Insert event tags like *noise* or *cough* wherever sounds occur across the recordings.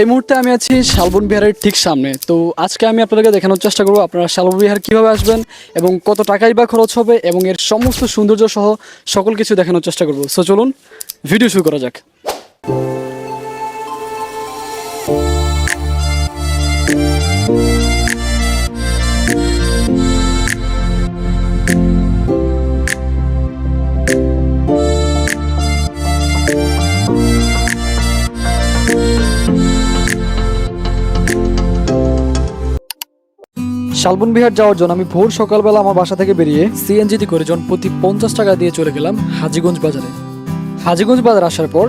এই মুহূর্তে আমি আছি শালবন বিহারের ঠিক সামনে। তো আজকে আমি আপনাদেরকে দেখানোর চেষ্টা করব আপনারা শালবন বিহার কীভাবে আসবেন এবং কত টাকাই বা খরচ হবে এবং এর সমস্ত সৌন্দর্য সহ সকল কিছু দেখানোর চেষ্টা করব। সো চলুন ভিডিও শুরু করা যাক। শালবন বিহার যাওয়ার জন্য আমি ভোর সকালবেলা আমার বাসা থেকে বেরিয়ে সিএনজিতে করে জন প্রতি পঞ্চাশ টাকা দিয়ে চলে গেলাম হাজিগঞ্জ বাজারে। হাজিগঞ্জ বাজার আসার পর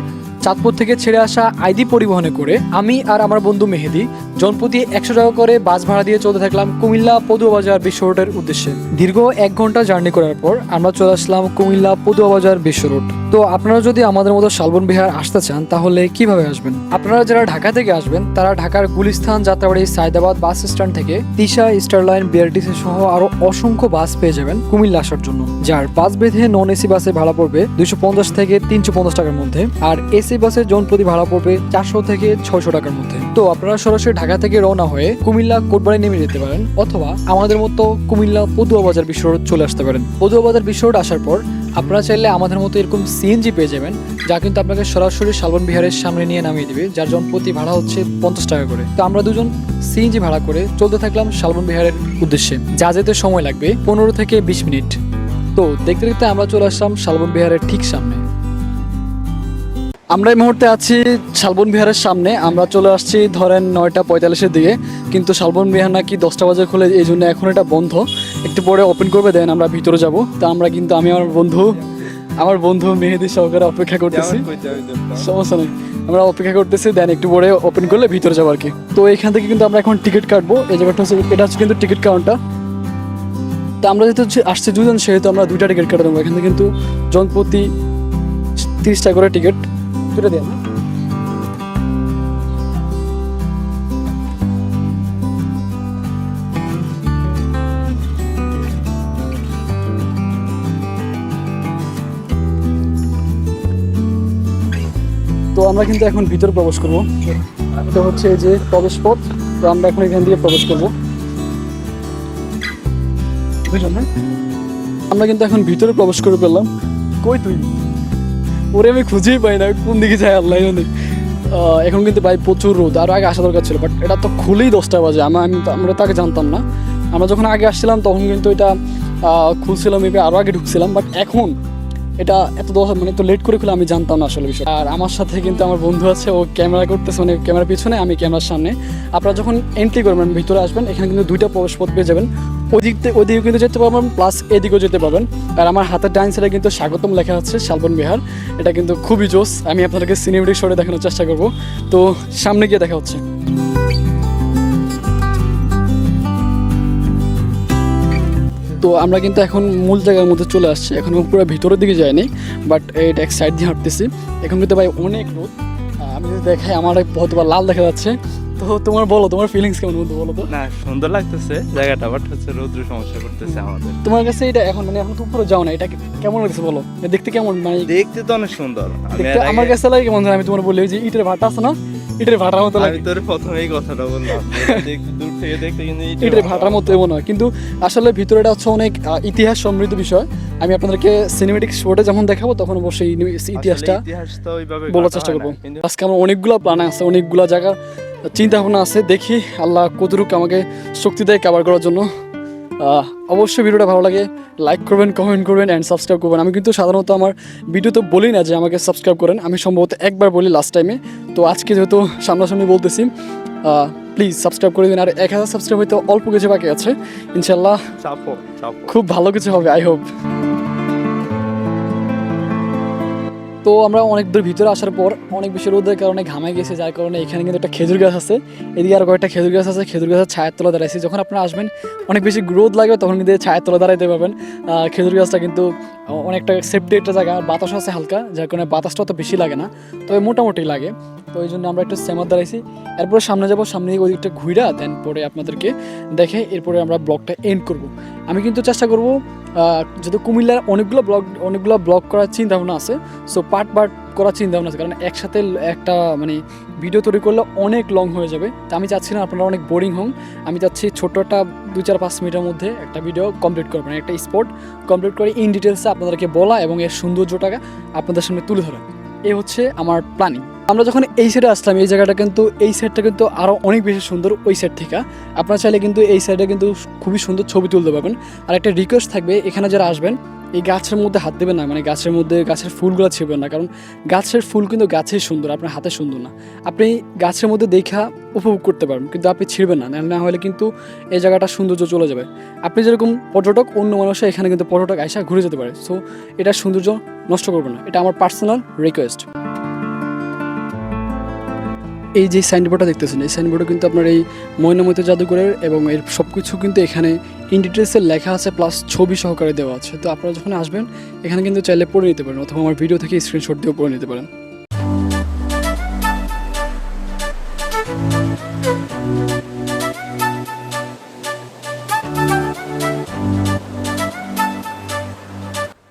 চাঁদপুর থেকে ছেড়ে আসা আইডি পরিবহনে করে আমি আর আমার বন্ধু মেহেদি জনপ্রতি একশো টাকা করে বাস ভাড়া দিয়ে চলতে থাকলাম কুমিল্লা পদুয়া বাজার বিশ্ব রোডের উদ্দেশ্যে। দীর্ঘ এক ঘণ্টা জার্নি করার পর আমরা চলে আসলাম কুমিল্লা পদুয়া বাজার বিশ্ব রোড। তো আপনারা যদি আমাদের মতো শালবন বিহার আসতে চান, তাহলে কীভাবে আসবেন? আপনারা যারা ঢাকা থেকে আসবেন, তারা ঢাকার গুলিস্তান, যাত্রাবাড়ি, সায়দাবাদ বাস স্ট্যান্ড থেকে তিশা স্টারলাইন বিআরটিসি সহ আরও অসংখ্য বাস পেয়ে যাবেন কুমিল্লা আসার জন্য। যার বাস বেঁধে নন এসি বাসে ভাড়া পড়বে দুইশো পঞ্চাশ থেকে তিনশো পঞ্চাশ টাকার মধ্যে। আর এসি বাসের জন প্রতি ভাড়া পড়বে চারশো থেকে ছয়শো টাকার মধ্যে। তো আপনারা সরাসরি ঢাকা থেকে রওনা হয়ে কুমিল্লা কোটবাড়ি নেমে যেতে পারেন অথবা আমাদের মতো কুমিল্লা পদুয়া বাজার বিশ্ব রোড চলে আসতে পারেন। পদুয়া বাজার বিশ্ব আসার পর আপনারা চাইলে আমাদের মতো এরকম সিএনজি পেয়ে যাবেন, যা কিন্তু আপনাকে সরাসরি শালবন বিহারের সামনে নিয়ে নামিয়ে দিবে, যার জন প্রতি ভাড়া হচ্ছে পঞ্চাশ টাকা করে। তো আমরা দুজন সিএনজি ভাড়া করে চলতে থাকলাম শালবন বিহারের উদ্দেশ্যে। যা যেতে সময় লাগবে পনেরো থেকে বিশ মিনিট। তো দেখতে দেখতে আমরা চলে আসলাম শালবন বিহারের ঠিক সামনে। আমরা এই মুহূর্তে আছি শালবন বিহারের সামনে। আমরা চলে আসছি ধরেন নয়টা পঁয়তাল্লিশের দিকে। কিন্তু শালবন বিহার নাকি দশটা বাজে খুলে এই জন্য এখন এটা বন্ধ। একটু পরে ওপেন করবে দেন আমরা ভিতরে যাব। তা আমরা কিন্তু আমি আমার বন্ধু আমার বন্ধু মেহেদি সহকারে অপেক্ষা করতেছি। সমস্যা নেই। আমরা অপেক্ষা করতেছি দেন একটু পরে ওপেন করলে ভিতরে যাব আর কি। তো এখান থেকে কিন্তু আমরা এখন টিকিট কাটবো। এই জায়গাটা হচ্ছে এটা হচ্ছে কিন্তু টিকিট কাউন্টার। তা আমরা যেহেতু আসছে দুজন সেহেতু আমরা দুইটা টিকিট কাটা দেবো। এখান থেকে কিন্তু জনপ্রতি তিরিশ টাকা করে টিকিট। কেটে দেন। তো আমরা কিন্তু এখন ভিতরে প্রবেশ করব। এটা হচ্ছে যে প্রবেশ পথ তো আমরা এখন এখান দিয়ে প্রবেশ করব। আমরা কিন্তু এখন ভিতরে প্রবেশ করে পেলাম কই তুই? ওরে আমি খুঁজেই পাই না, কোন দিকে যায় আল্লাহ এখন কিন্তু ভাই প্রচুর রোদ আরও আগে আসা দরকার ছিল বাট এটা তো খুলেই দশটা বাজে, আমি আমি আমরা তো আগে জানতাম না। আমরা যখন আগে আসছিলাম, তখন কিন্তু এটা খুলছিলাম মেবি আরও আগে ঢুকছিলাম বাট এখন এটা এত দশ মানে তো লেট করে খুলে আমি জানতাম না আসলে বিষয় আর আমার সাথে কিন্তু আমার বন্ধু আছে, ও ক্যামেরা করতেছে মানে ক্যামেরার পিছনে, আমি ক্যামেরার সামনে। আপনারা যখন এন্ট্রি করবেন, ভিতরে আসবেন, এখানে কিন্তু দুইটা প্রবেশ পথ পেয়ে যাবেন। ওদিক থেকে ওদিকেও কিন্তু যেতে পারবেন প্লাস এদিকেও যেতে পারবেন। আর আমার হাতের ডাইন সাইডে কিন্তু স্বাগতম লেখা আছে, শালবন বিহার। এটা কিন্তু খুবই জোস। আমি আপনাদেরকে সিনেমেটিক শোরে দেখানোর চেষ্টা করব। তো সামনে গিয়ে দেখা হচ্ছে। তো আমরা কিন্তু এখন মূল জায়গার মধ্যে চলে আসছি। এখন পুরো ভিতরের দিকে যায়নি বাট এটা এক সাইড দিয়ে হাঁটতেছি। এখন কিন্তু ভাই অনেক রোদ। আমি যদি দেখাই, আমার হয়তো বা লাল দেখা যাচ্ছে। তো তোমার বলো তোমার ফিলিংস কেমন বন্ধু বলো তো? না সুন্দর লাগতেছে জায়গাটা বাট হচ্ছে রৌদ্র সমস্যা করতেছে আমাদের। তোমার কাছে এটা এখন মানে এখন তো উপরে যাও না এটা কেমন লাগছে বলো? দেখতে কেমন মানে দেখতে তো অনেক সুন্দর। আমার কাছে লাগে কেমন আমি তোমার বলি যে ইটের ভাটা আছে না ইটের ভাটার মতো লাগে। তোর কথাটা বললাম দূর থেকে দেখতে কিন্তু ইটের ভাটার মতো এমন হয়। কিন্তু আসলে ভিতরে হচ্ছে অনেক ইতিহাস সমৃদ্ধ বিষয়। আমি আপনাদেরকে সিনেমেটিক শোটে যখন দেখাবো তখন অবশ্যই ইতিহাসটা বলার চেষ্টা করব। আজকে আমার অনেকগুলো প্ল্যান আছে অনেকগুলো জায়গা চিন্তা ভাবনা আছে দেখি আল্লাহ কতটুকু আমাকে শক্তি দেয় কাভার করার জন্য। অবশ্যই ভিডিওটা ভালো লাগে লাইক করবেন কমেন্ট করবেন অ্যান্ড সাবস্ক্রাইব করবেন। আমি কিন্তু সাধারণত আমার ভিডিওতে বলি না যে আমাকে সাবস্ক্রাইব করেন আমি সম্ভবত একবার বলি লাস্ট টাইমে তো আজকে যেহেতু সামনাসামনি বলতেছি প্লিজ সাবস্ক্রাইব করে দিন আর এক হাজার সাবস্ক্রাইব হয়তো অল্প কিছু বাকি আছে। ইনশাল্লাহ খুব ভালো কিছু হবে আই হোপ তো আমরা অনেক দূর ভিতরে আসার পর অনেক বেশি রোদের কারণে ঘামে গেছে, যার কারণে এখানে কিন্তু একটা খেজুর গাছ আছে। এদিকে আর কয়েকটা খেজুর গাছ আছে, খেজুর গাছের ছায়ের তলা দাঁড়াইছি। যখন আপনারা আসবেন, অনেক বেশি রোদ লাগবে, তখন কিন্তু ছায়ের তলা দাঁড়াইতে পারবেন। খেজুর গাছটা কিন্তু অনেকটা সেফটি একটা জায়গা। আর বাতাস আছে হালকা, যার কারণে বাতাসটা অত বেশি লাগে না। তবে মোটামুটি লাগে। তো ওই জন্য আমরা একটু সেমার দাঁড়াইছি। এরপরে সামনে যাব, সামনে ওই দিকটা ঘুরা দেন পরে আপনাদেরকে দেখে এরপরে আমরা ব্লগটা এন্ড করব। আমি কিন্তু চেষ্টা করব যেহেতু কুমিল্লার অনেকগুলো ব্লগ অনেকগুলো ব্লগ করার চিন্তা ভাবনা আছে সো পার্ট পার্ট করার চিন্তা ভাবনা আছে, কারণ একসাথে একটা মানে ভিডিও তৈরি করলে অনেক লং হয়ে যাবে। তো আমি চাচ্ছি না আপনারা অনেক বোরিং হন। আমি চাচ্ছি ছোটো একটা দু চার পাঁচ মিনিটের মধ্যে একটা ভিডিও কমপ্লিট করবেন একটা স্পট কমপ্লিট করে ইন ডিটেলসে আপনাদেরকে বলা এবং এর সৌন্দর্যটাকে আপনাদের সামনে তুলে ধরা। এ হচ্ছে আমার প্ল্যানিং আমরা যখন এই সাইডে আসলাম, এই জায়গাটা কিন্তু, এই সাইডটা কিন্তু আরও অনেক বেশি সুন্দর ওই সাইড থেকে। আপনারা চাইলে কিন্তু এই সাইডে কিন্তু খুবই সুন্দর ছবি তুলতে পারবেন। আর একটা রিকোয়েস্ট থাকবে, এখানে যারা আসবেন এই গাছের মধ্যে হাত দেবেন না মানে গাছের মধ্যে গাছের ফুলগুলো ছিঁড়বেন না, কারণ গাছের ফুল কিন্তু গাছেই সুন্দর, আপনার হাতে সুন্দর না। আপনি গাছের মধ্যে দেখা উপভোগ করতে পারবেন, কিন্তু আপনি ছিঁড়বেন না না হলে কিন্তু এই জায়গাটা সৌন্দর্য চলে যাবে। আপনি যেরকম পর্যটক, অন্য মানুষে এখানে কিন্তু পর্যটক আইসা ঘুরে যেতে পারে সো এটা সৌন্দর্য নষ্ট করবে না, এটা আমার পার্সোনাল রিকোয়েস্ট এই যে সাইনবোর্ডটা দেখতেছেন, এই সাইনবোর্ডে কিন্তু আপনার এই ময়নামতি জাদুঘরের এবং এর সব কিছু কিন্তু এখানে ইন ডিটেলসে লেখা আছে প্লাস ছবি সহকারে দেওয়া আছে। তো আপনারা যখন আসবেন, এখানে কিন্তু চাইলে পড়ে নিতে পারেন, অথবা আমার ভিডিও থেকে স্ক্রিনশট দিয়েও পড়ে নিতে পারেন।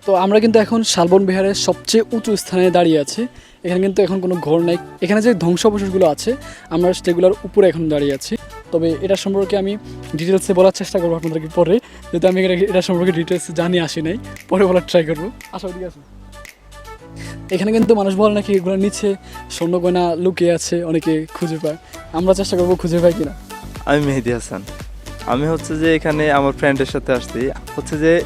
তো আমরা কিন্তু এখন শালবন বিহারের সবচেয়ে উঁচু স্থানে দাঁড়িয়ে আছি। এখানে কিন্তু এখন কোনো ঘর নাই। এখানে যে ধ্বংসাবশেষগুলো আছে, আমরা সেগুলোর উপরে এখন দাঁড়িয়ে আছি। তবে এটা সম্পর্কে আমি ডিটেলসে বলার চেষ্টা করব আপনাদেরকে পরে। যেহেতু আমি এটা- সম্পর্কে ডিটেলস জানি, আসি নাই। পরে বলার ট্রাই করব। আশা ঠিক আছে। এখানে কিন্তু মানুষ বলে নাকি এগুলো নিচে স্বর্ণ গয়না লুকিয়ে আছে, অনেকে খুঁজে পায়। আমরা চেষ্টা করব খুঁজে পাই কিনা। আমি মেহেদি হাসান। আমি হচ্ছে যে এখানে আমার ফ্রেন্ডের সাথে আসছি। হচ্ছে যে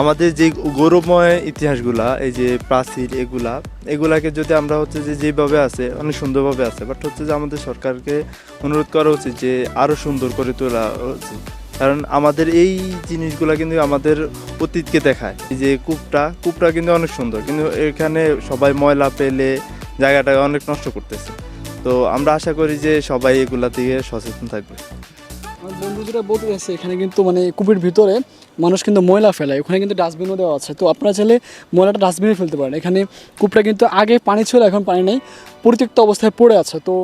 আমাদের যে গৌরবময় ইতিহাসগুলা, এই যে প্রাচীর এগুলা, এগুলাকে যদি আমরা হচ্ছে যে যেভাবে আছে, অনেক সুন্দরভাবে আছে বাট হচ্ছে যে আমাদের সরকারকে অনুরোধ করা উচিত যে আরও সুন্দর করে তোলা উচিত কারণ আমাদের এই জিনিসগুলা কিন্তু আমাদের অতীতকে দেখায়। এই যে কূপটা কূপটা কিন্তু অনেক সুন্দর, কিন্তু এখানে সবাই ময়লা পেলে জায়গাটাকে অনেক নষ্ট করতেছে। তো আমরা আশা করি যে সবাই এগুলা থেকে সচেতন থাকবে। আমার বন্ধু যেটা বলতে এখানে কিন্তু মানে কূপের ভিতরে মানুষ কিন্তু ময়লা ফেলায়, ওখানে কিন্তু ডাস্টবিনও দেওয়া আছে। তো আপনারা চাইলে ময়লাটা ডাস্টবিনে ফেলতে পারেন। এখানে কূপটা কিন্তু আগে পানি ছিল, এখন পানি নেই, পরিত্যক্ত অবস্থায় পড়ে আছে। তো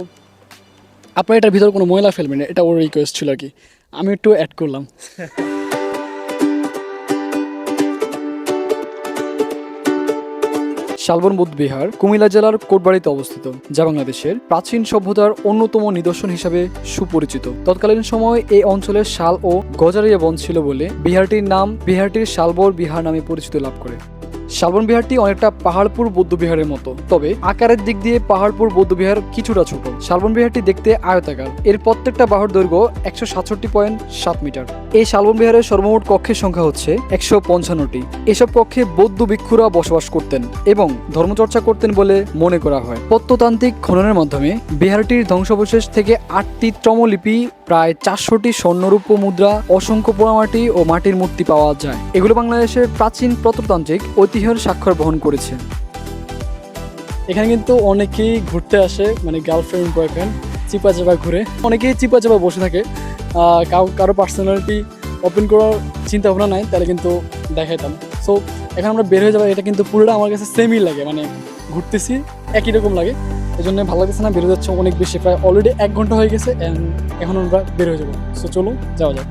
আপনারা এটার ভিতরে কোনো ময়লা ফেলবেন এটা ওর রিকোয়েস্ট ছিল আর কি। আমি একটু অ্যাড করলাম। *laughs* শালবন বুধবিহার কুমিল্লা জেলার কোটবাড়িতে অবস্থিত, যা বাংলাদেশের প্রাচীন সভ্যতার অন্যতম নিদর্শন হিসাবে সুপরিচিত। তৎকালীন সময়ে এই অঞ্চলের শাল ও গজারিয়া বন ছিল বলে বিহারটির নাম বিহারটির শালবর বিহার নামে পরিচিত লাভ করে। শালবন বিহারটি অনেকটা পাহাড়পুর বৌদ্ধ বিহারের মতো। তবে আকারের দিক দিয়ে পাহাড়পুর বৌদ্ধ বিহার কিছুটা ছোট। শালবন বিহারটি দেখতে আয়তাকার। এর প্রত্যেকটা বাহুর দৈর্ঘ্য একশো সাতষট্টি পয়েন্ট সাত মিটার। এই শালবন বিহারের সর্বমোট কক্ষের সংখ্যা হচ্ছে একশো পঞ্চান্নটি। এসব কক্ষে বৌদ্ধ ভিক্ষুরা বসবাস করতেন এবং ধর্মচর্চা করতেন বলে মনে করা হয়। প্রত্নতান্ত্রিক খননের মাধ্যমে বিহারটির ধ্বংসাবশেষ থেকে আটটি টমলিপি প্রায় চারশোটি স্বর্ণরূপ মুদ্রা, অসংখ্য পোড়ামাটি ও মাটির মূর্তি পাওয়া যায়। এগুলো বাংলাদেশের প্রাচীন প্রত্নতান্ত্রিক ঐতিহ্যের স্বাক্ষর বহন করেছে। এখানে কিন্তু অনেকেই ঘুরতে আসে মানে গার্লফ্রেন্ড বয়ফ্রেন্ড চিপা চাপা ঘুরে। অনেকেই চিপা চাপা বসে থাকে। কারও পার্সোনালিটি ওপেন করার চিন্তা ভাবনা নাই, তাহলে কিন্তু দেখাইতাম। সো এখন আমরা বের হয়ে যাব, এটা কিন্তু পুরোটা আমার কাছে সেমই লাগে মানে ঘুরতেছি একই রকম লাগে। এই জন্য ভালো লাগছে না বেরো যাচ্ছে অনেক বেশি, প্রায় অলরেডি এক ঘণ্টা হয়ে গেছে and এখন আমরা বের হয়ে যাব। সো চলো, যাওয়া যাক।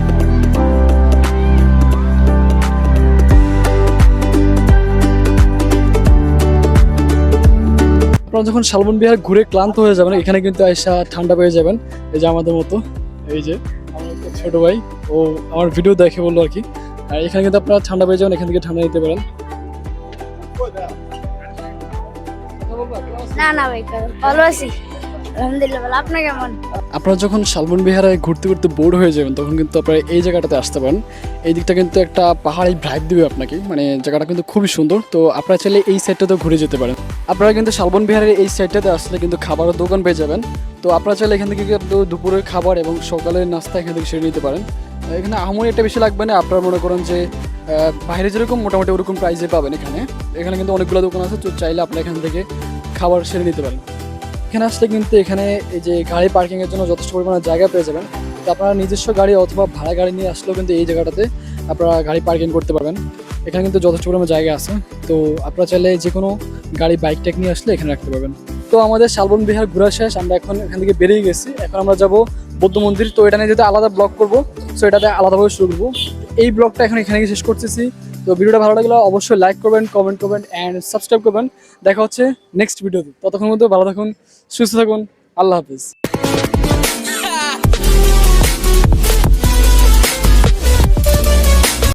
আপনারা যখন শালবন বিহার ঘুরে ক্লান্ত হয়ে যাবেন, এখানে কিন্তু আয়সা ঠান্ডা পেয়ে যাবেন। এই যে আমাদের মতো, এই যে আমার ভাই, ও আমার ভিডিও দেখে বলল আর কি। আর এখানে কিন্তু আপনারা ঠান্ডা পেয়ে যাবেন, এখান থেকে ঠান্ডা নিতে পারেন। না না ভাই আপনার কেমন? আপনারা যখন শালবন বিহারে ঘুরতে ঘুরতে বোর হয়ে যাবেন, তখন কিন্তু আপনারা এই জায়গাটাতে আসতে পারেন। এই দিকটা কিন্তু একটা পাহাড়ি ভ্রাইব দিবে আপনাকে। মানে জায়গাটা কিন্তু খুবই সুন্দর। তো আপনারা চাইলে এই সাইডটাতেও ঘুরে যেতে পারেন। আপনারা কিন্তু শালবন বিহারের এই সাইডটাতে আসলে কিন্তু খাবারের দোকান পেয়ে যাবেন। তো আপনারা চাইলে এখান থেকে কিন্তু দুপুরের খাবার এবং সকালের নাস্তা এখান থেকে সেরে নিতে পারেন। এখানে আমরি একটা বেশি লাগবে না। আপনারা মনে করেন যে বাইরে যেরকম মোটামুটি ওরকম প্রাইসে পাবেন এখানে। এখানে কিন্তু অনেকগুলো দোকান আছে। তো চাইলে আপনারা এখান থেকে খাবার সেরে নিতে পারেন। এখানে আসলে কিন্তু এখানে এই যে গাড়ি পার্কিংয়ের জন্য যথেষ্ট পরিমাণে জায়গা পেয়ে যাবেন। তো আপনারা নিজস্ব গাড়ি অথবা ভাড়া গাড়ি নিয়ে আসলেও কিন্তু এই জায়গাটাতে আপনারা গাড়ি পার্কিং করতে পারবেন। এখানে কিন্তু যথেষ্ট পরিমাণে জায়গা আছে। তো আপনারা চাইলে যে কোনো গাড়ি বাইক টেক নিয়ে আসলে এখানে রাখতে পারবেন। তো আমাদের শালবন বিহার ঘোরা শেষ। আমরা এখন এখান থেকে বেরিয়ে গেছি। এখন আমরা যাব বৌদ্ধ মন্দির। তো এটা নিয়ে যেহেতু আলাদা ব্লগ করব সো এটাতে আলাদাভাবে শুরু করব। এই ব্লগটা এখন এখানে শেষ করতেছি। তো ভিডিওটা ভালো লাগলে অবশ্যই লাইক করবেন কমেন্ট করবেন অ্যান্ড সাবস্ক্রাইব করবেন। দেখা হচ্ছে নেক্সট ভিডিওতে ততক্ষণ মধ্যে ভালো থাকুন, সুস্থ থাকুন। আল্লাহ হাফিজ।